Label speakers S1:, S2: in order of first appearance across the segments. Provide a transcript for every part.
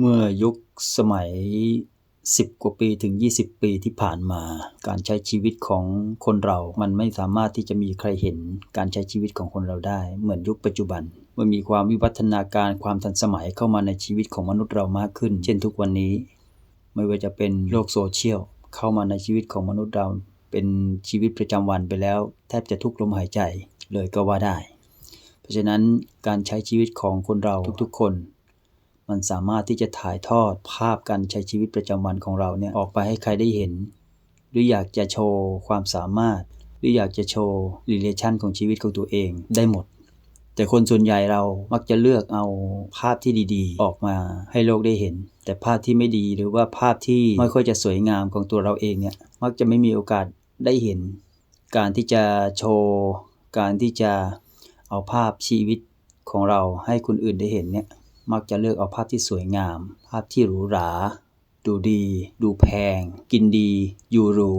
S1: เมื่อยุคสมัย 10 กว่าปีถึง 20 ปีที่ผ่านมา การใช้ชีวิตของคนเรา มันไม่สามารถที่จะมีใครเห็นการใช้ชีวิตของคนเราได้ เหมือนยุคปัจจุบันเมื่อมีความวิวัฒนาการความทันสมัยเข้ามาในชีวิตของมนุษย์เรามากขึ้น เช่นทุกวันนี้ ไม่ว่าจะเป็นโลกโซเชียลเข้ามาในชีวิตของมนุษย์เราเป็นชีวิตประจำวันไปแล้ว แทบจะทุกลมหายใจเลยก็ว่าได้ เพราะฉะนั้นการใช้ชีวิตของคนเราทุกๆ คน มันสามารถที่จะถ่ายทอดภาพการใช้ชีวิตประจำวันของเราเนี่ยออกไปให้ใครได้เห็น หรืออยากจะโชว์ความสามารถ หรืออยากจะโชว์รีเลชันของชีวิตของตัวเองได้หมด แต่คนส่วนใหญ่เรามักจะเลือกเอาภาพที่ดีๆ ออกมาให้โลกได้เห็น แต่ภาพที่ไม่ดีหรือว่าภาพที่ไม่ค่อยจะสวยงามของตัวเราเองเนี่ยมักจะไม่มีโอกาสได้เห็น การที่จะโชว์การที่จะเอาภาพชีวิตของเราให้คนอื่นได้เห็นเนี่ย มักจะเลือกเอาภาพที่สวยงาม ภาพที่หรูหรา ดูดี ดูแพง กินดี อยู่หรู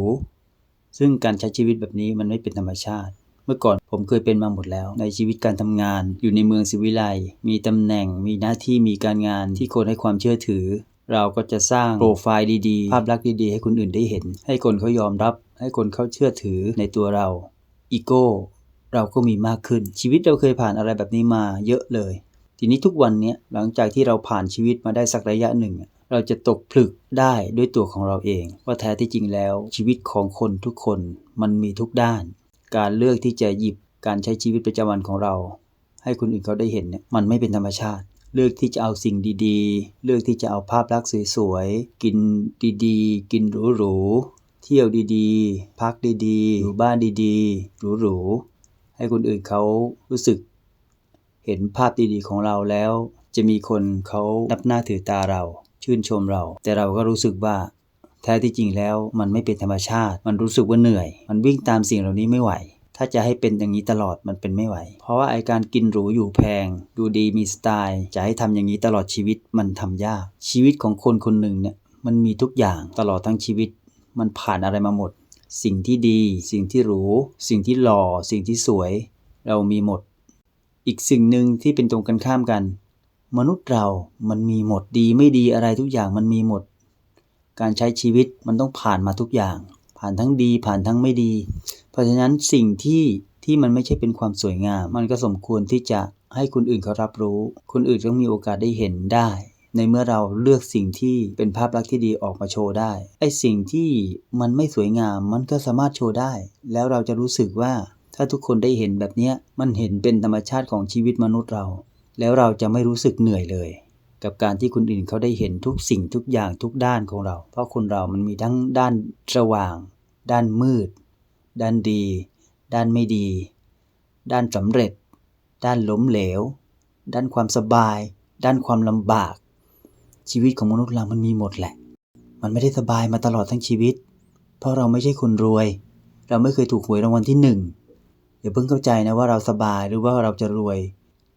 S1: ซึ่งการใช้ชีวิตแบบนี้มันไม่เป็นธรรมชาติ เมื่อก่อนผมเคยเป็นมาหมดแล้ว ในชีวิตการทำงาน อยู่ในเมืองสิวิไลมีตำแหน่ง มีหน้าที่ มีการงานที่คนให้ความเชื่อถือ เราก็จะสร้างโปรไฟล์ดีๆ ภาพลักษณ์ดีๆ ให้คนอื่นได้เห็น ให้คนเขายอมรับ ให้คนเขาเชื่อถือในตัวเรา อีโก้เราก็มีมากขึ้น ชีวิตเราเคยผ่านอะไรแบบนี้มาเยอะเลย ทีนี้ทุกวันนี้หลังจากที่เราผ่านชีวิตมาได้สักระยะหนึ่ง เราจะตกผลึกได้ด้วยตัวของเราเอง ว่าแท้ที่จริงแล้ว ชีวิตของคนทุกคนมันมีทุกด้าน การเลือกที่จะหยิบการใช้ชีวิตประจำวันของเรา ให้คนอื่นเขาได้เห็นเนี่ยมันไม่เป็นธรรมชาติ เลือกที่จะเอาสิ่งดีๆ เลือกที่จะเอาภาพลักษณ์สวยๆกินดีๆ กินหรูๆเที่ยวดีๆ พักดีๆอยู่บ้านดีๆหรูๆให้คนอื่นเขารู้สึก เห็นภาพดีๆของเราแล้ว จะมีคนเขานับหน้าถือตาเรา ชื่นชมเรา แต่เราก็รู้สึกว่าแท้ที่จริงแล้วมันไม่เป็นธรรมชาติ มันรู้สึกว่าเหนื่อย มันวิ่งตามสิ่งเหล่านี้ไม่ไหว ถ้าจะให้เป็นอย่างนี้ตลอดมันเป็นไม่ไหว เพราะว่าไอการกินหรูอยู่แพง ดูดีมีสไตล์ จะให้ทำอย่างนี้ตลอดชีวิตมันทำยาก ชีวิตของคนคนหนึ่งเนี่ยมันมีทุกอย่างตลอดทั้งชีวิต มันผ่านอะไรมาหมด สิ่งที่ดี สิ่งที่หรู สิ่งที่หล่อ สิ่งที่สวย เรามีหมด อีกสิ่งหนึ่งที่เป็นตรงกันข้ามกัน มนุษย์เรามันมีหมดดีไม่ดีอะไรทุกอย่างมันมีหมด การใช้ชีวิตมันต้องผ่านมาทุกอย่าง ผ่านทั้งดีผ่านทั้งไม่ดี เพราะฉะนั้นสิ่งที่ที่มันไม่ใช่เป็นความสวยงาม มันก็สมควรที่จะให้คนอื่นเขารับรู้ คนอื่นต้องมีโอกาสได้เห็นได้ ในเมื่อเราเลือกสิ่งที่เป็นภาพลักษณ์ที่ดีออกมาโชว์ได้ไอ้สิ่งที่มันไม่สวยงามมันก็สามารถโชว์ได้ แล้วเราจะรู้สึกว่า ถ้าทุกคนได้เห็นแบบนี้มันเห็นเป็นธรรมชาติของชีวิตมนุษย์เรา แล้วเราจะไม่รู้สึกเหนื่อยเลย กับการที่คนอื่นเขาได้เห็นทุกสิ่งทุกอย่างทุกด้านของเรา เพราะคนเรามันมีทั้งด้านสว่าง ด้านมืด ด้านดี ด้านไม่ดี ด้านสำเร็จ ด้านล้มเหลว ด้านความสบาย ด้านความลำบาก ชีวิตของมนุษย์เรามันมีหมดแหละ มันไม่ได้สบายมาตลอดทั้งชีวิต เพราะเราไม่ใช่คนรวย เราไม่เคยถูกหวยรางวัลที่หนึ่ง อย่าเพิ่งเข้าใจนะว่าเราสบายหรือว่าเราจะรวย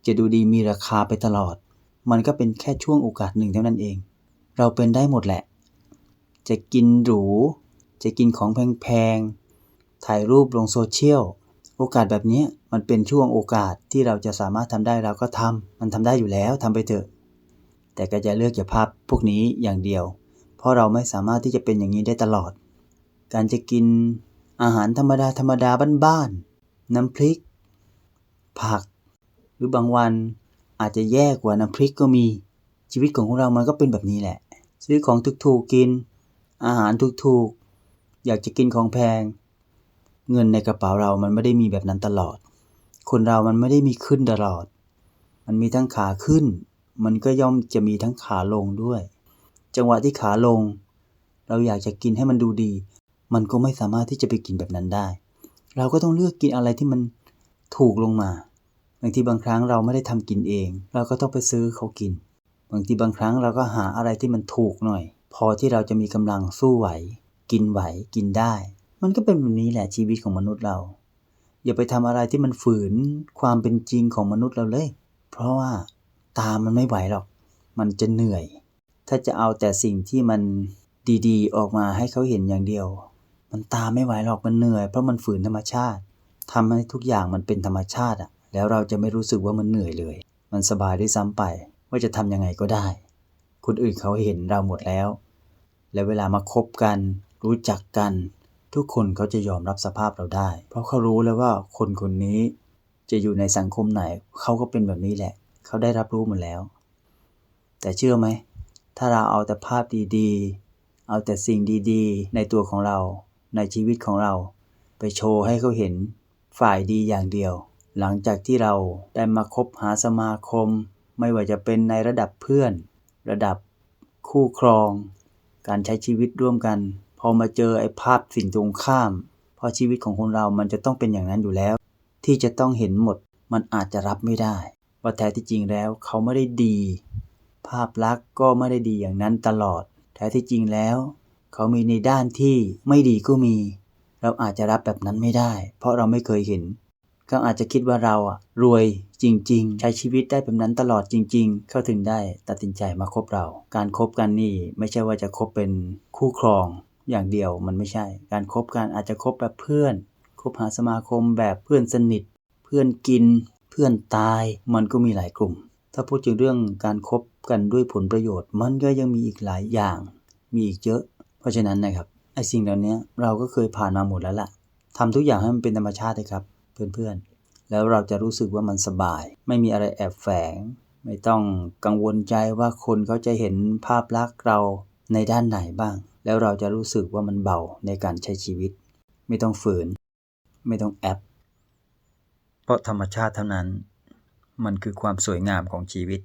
S1: จะดูดีมีราคาไปตลอด มันก็เป็นแค่ช่วงโอกาสหนึ่งเท่านั้นเอง เราเป็นได้หมดแหละ จะกินหรู จะกินของแพงๆ ถ่ายรูปลงโซเชียล โอกาสแบบนี้มันเป็นช่วงโอกาสที่เราจะสามารถทำได้เราก็ทำมันทำได้อยู่แล้วทำไปเถอะ แต่ก็จะเลือกอย่าภาพพวกนี้อย่างเดียว เพราะเราไม่สามารถที่จะเป็นอย่างนี้ได้ตลอด การจะกินอาหารธรรมดาธรรมดาบ้านๆ น้ำพริก ผัก หรือบางวันอาจจะแย่กว่าน้ำพริกก็มีชีวิตของเรามันก็เป็นแบบนี้แหละ ซื้อของถูกๆกิน อาหารถูกๆ อยากจะกินของแพง เงินในกระเป๋าเรามันไม่ได้มีแบบนั้นตลอด คนเรามันไม่ได้มีขึ้นตลอด มันมีทั้งขาขึ้น มันก็ย่อมจะมีทั้งขาลงด้วย จังหวะที่ขาลง เราอยากจะกินให้มันดูดี มันก็ไม่สามารถที่จะไปกินแบบนั้นได้ เราก็ต้องเลือกกินอะไรที่มันถูกลงมาบางทีบางครั้งเราไม่ได้ทำกินเอง เราก็ต้องไปซื้อเขากิน บางทีบางครั้งเราก็หาอะไรที่มันถูกหน่อย พอที่เราจะมีกำลังสู้ไหว กินไหวกินได้ มันก็เป็นแบบนี้แหละชีวิตของมนุษย์เรา อย่าไปทำอะไรที่มันฝืนความเป็นจริงของมนุษย์เราเลย เพราะว่าตามันไม่ไหวหรอก มันจะเหนื่อย ถ้าจะเอาแต่สิ่งที่มันดีๆ ออกมาให้เขาเห็นอย่างเดียว มันตามไม่ไหวหรอกมันเหนื่อยเพราะมันฝืนธรรมชาติทำให้ทุกอย่างมันเป็นธรรมชาติอะแล้วเราจะไม่รู้สึกว่ามันเหนื่อยเลย มันสบายด้วยซ้ำไป ว่าจะทำยังไงก็ได้ คนอื่นเขาเห็นเราหมดแล้ว แล้วเวลามาคบกัน รู้จักกัน ทุกคนเขาจะยอมรับสภาพเราได้ เพราะเขารู้แล้วว่าคนคนนี้ จะอยู่ในสังคมไหนเขาก็เป็นแบบนี้แหละ เขาได้รับรู้หมดแล้ว แต่เชื่อไหมถ้าเราเอาแต่ภาพดีๆ เอาแต่สิ่งดีๆ ในตัวของเรา ในชีวิตของเรา ไปโชว์ให้เขาเห็นฝ่ายดีอย่างเดียว หลังจากที่เราได้มาคบหาสมาคม ไม่ว่าจะเป็นในระดับเพื่อน ระดับคู่ครอง การใช้ชีวิตร่วมกัน พอมาเจอไอ้ภาพสิ่งตรงข้ามเพราะชีวิตของคนเรามันจะต้องเป็นอย่างนั้นอยู่แล้ว ที่จะต้องเห็นหมดมันอาจจะรับไม่ได้ ว่าแท้ที่จริงแล้วเขาไม่ได้ดี ภาพลักษณ์ก็ไม่ได้ดีอย่างนั้นตลอด แท้ที่จริงแล้ว เขามีในด้านที่ไม่ดีก็มี เราอาจจะรับแบบนั้นไม่ได้ เพราะเราไม่เคยเห็น เขาอาจจะคิดว่าเราอะรวยจริง ๆ ใช้ชีวิตได้แบบนั้นตลอดจริง ๆ เข้าถึงได้ตัดสินใจมาคบเรา การครบกันนี่ไม่ใช่ว่าจะคบเป็นคู่ครองอย่างเดียวมันไม่ใช่ การคบกันอาจจะคบแบบเพื่อนคบหาสมาคมแบบเพื่อนสนิท เพื่อนกิน เพื่อนตายมันก็มีหลายกลุ่ม ถ้าพูดถึงเรื่องการคบกันด้วยผลประโยชน์ มันก็ยังมีอีกหลายอย่าง มีอีกเยอะ เพราะฉะนั้นนะครับไอ้สิ่งเหล่านี้เราก็เคยผ่านมาหมดแล้วล่ะทำทุกอย่างให้มันเป็นธรรมชาติเลยครับ เพื่อนๆ แล้วเราจะรู้สึกว่ามันสบาย ไม่มีอะไรแอบแฝง ไม่ต้องกังวลใจว่าคนเขาจะเห็นภาพลักษณ์เราในด้านไหนบ้าง แล้วเราจะรู้สึกว่ามันเบาในการใช้ชีวิต ไม่ต้องฝืน ไม่ต้องแอบเพราะธรรมชาติเท่านั้น มันคือความสวยงามของชีวิต